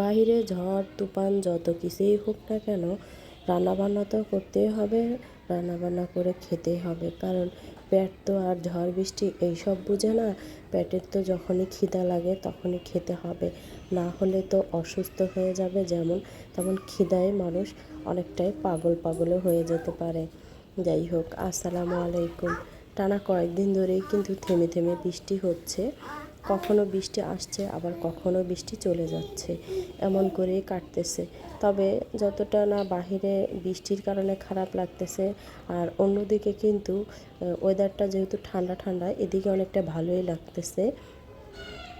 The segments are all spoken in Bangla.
বাহিরে ঝড়, তুফান যত কিছুই হোক না কেন, রান্নাবান্না তো করতেই হবে, রান্নাবান্না করে খেতেই হবে। কারণ পেট তো আর ঝড়, বৃষ্টি এইসব বুঝে না, পেটের তো যখনই খিদা লাগে তখনই খেতে হবে। না হলে তো অসুস্থ হয়ে যাবে যেমন, তেমন খিদায় মানুষ অনেকটাই পাগল পাগলও হয়ে যেতে পারে। যাই হোক, আসসালামু আলাইকুম। টানা কয়েকদিন ধরেই কিন্তু থেমে থেমে বৃষ্টি হচ্ছে। কখনো বৃষ্টি আসছে, আবার কখনো বৃষ্টি চলে যাচ্ছে, এমন করেই কাটতেছে। তবে যতটা না বাহিরে বৃষ্টির কারণে খারাপ লাগতেছে, আর অন্যদিকে কিন্তু ওয়েদারটা যেহেতু ঠান্ডা ঠান্ডা, এদিকে অনেকটা ভালোই লাগতেছে।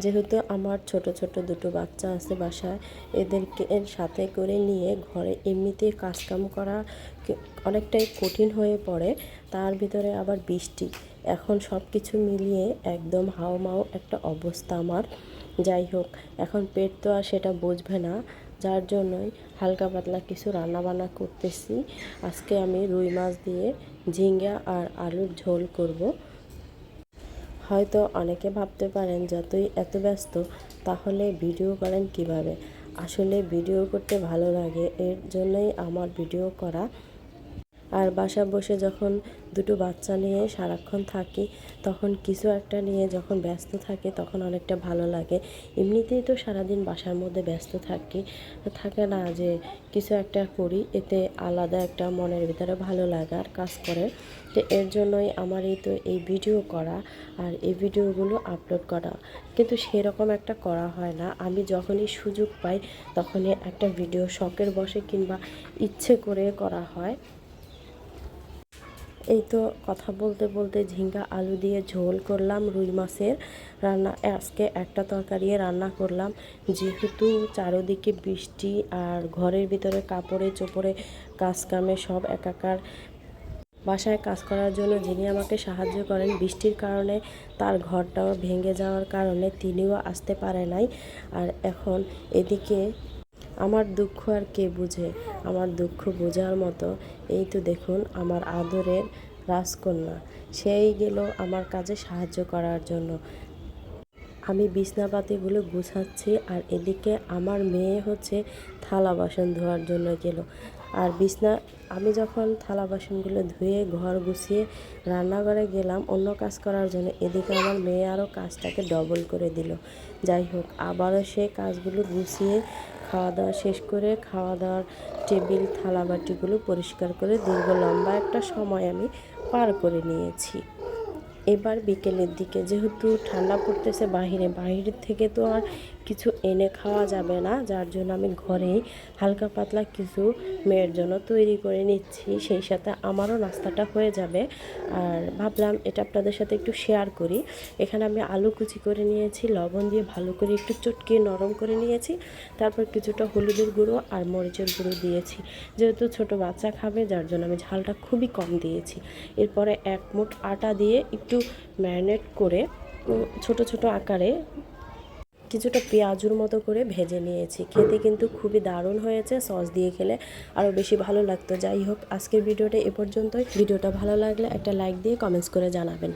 যেহেতু আমার ছোট ছোট দুটো বাচ্চা আছে বাসায়, এদেরকে এর সাথে করে নিয়ে ঘরে এমনিতেই কাজকাম করা অনেকটাই কঠিন হয়ে পড়ে। তার ভিতরে আবার বৃষ্টি। এখন সব কিছু মিলিয়ে একদম হাওমাও একটা অবস্থা আমার। যাই হোক, এখন পেট তো আর সেটা বুঝবে না। যার জন্যই হালকা পাতলা কিছু রান্না বান্না করতেছি। আজকে আমি রুই মাছ দিয়ে ঝিঙ্গা আর আলুর ঝোল করব। হয়তো অনেকে ভাবতে পারেন, যতই এত ব্যস্ত, তাহলে ভিডিও করেন কীভাবে? আসলে ভিডিও করতে ভালো লাগে, এর জন্যই আমার ভিডিও করা আর বাসা বসে যখন দুটো বাচ্চা নিয়ে সারাক্ষণ থাকি, তখন কিছু একটা নিয়ে যখন ব্যস্ত থাকে, তখন অনেকটা ভালো লাগে। এমনিতেই তো সারাদিন বাসার মধ্যে ব্যস্ত থাকি। থাকে না যে কিছু একটা করি, এতে আলাদা একটা মনের ভিতরে ভালো লাগার কাজ করে। তো এর জন্যই আমার এই তো এই ভিডিও করা আর এই ভিডিওগুলো আপলোড করা। কিন্তু সেরকম একটা করা হয় না। আমি যখনই সুযোগ পাই, তখনই একটা ভিডিও শখের বসে কিংবা ইচ্ছে করে করা হয়। এই তো কথা বলতে বলতে ঝিঙ্গা আলু দিয়ে ঝোল করলাম, রুই মাছের রান্না। আজকে একটা তরকারি রান্না করলাম। যেহেতু চারোদিকে বৃষ্টি আর ঘরের ভিতরে কাপড়ে চোপড়ে কাজ কামে সব একাকার বাসায় কাজ করার জন্য যিনি আমাকে সাহায্য করেন, বৃষ্টির কারণে তার ঘরটাও ভেঙে যাওয়ার কারণে তিনিও আসতে পারে নাই। আর এখন এদিকে আমার দুঃখ আর কে বুঝে? আমার দুঃখ বোঝার মতো। এই তো দেখুন, আমার আদরের রাজকন্যা। সেই গেল আমার কাজে সাহায্য করার জন্য। আমি বিছনাপাতিগুলো গুছাচ্ছি আর এদিকে আমার মেয়ে হচ্ছে থালা বাসন ধোয়ার জন্য গেল। আর বিছনা, আমি যখন থালা বাসনগুলো ধুয়ে ঘর গুছিয়ে রান্নাঘরে গেলাম অন্য কাজ করার জন্য, এদিকে আমার মেয়ে আরও কাজটাকে ডবল করে দিল। যাই হোক, আবারও সে কাজগুলো গুছিয়ে খাওয়া দাওয়া শেষ করে খাওয়া দাওয়ার টেবিল, থালা বাটিগুলো পরিষ্কার করে দীর্ঘ লম্বা একটা সময় আমি পার করে নিয়েছি। এবার বিকেলের দিকে। যেহেতু ঠান্ডা পড়তেছে বাহিরে বাহিরের থেকে তো আর কিছু এনে খাওয়া যাবে না, যার জন্য আমি ঘরেই হালকা পাতলা কিছু মেয়ের জন্য তৈরি করে নিচ্ছি। সেই সাথে আমারও নাস্তাটা হয়ে যাবে। আর ভাবলাম এটা আপনাদের সাথে একটু শেয়ার করি। এখানে আমি আলু কুচি করে নিয়েছি, লবণ দিয়ে ভালো করে একটু চটকিয়ে নরম করে নিয়েছি। তারপর কিছুটা হলুদের গুঁড়ো আর মরিচের গুঁড়ো দিয়েছি। যেহেতু ছোট বাচ্চা খাবে, যার জন্য আমি ঝালটা খুবই কম দিয়েছি। এরপরে এক মুঠ আটা দিয়ে একটু ম্যারিনেট করে ছোট ছোট আকারে কিছুটা পেঁয়াজুর মতো করে ভেজে নিয়েছি। খেতে কিন্তু খুবই দারুণ হয়েছে, সস দিয়ে খেলে আরও বেশি ভালো লাগতো। যাই হোক, আজকের ভিডিওটা এ পর্যন্তই। ভিডিওটা ভালো লাগলে একটা লাইক দিয়ে কমেন্টস করে জানাবেন।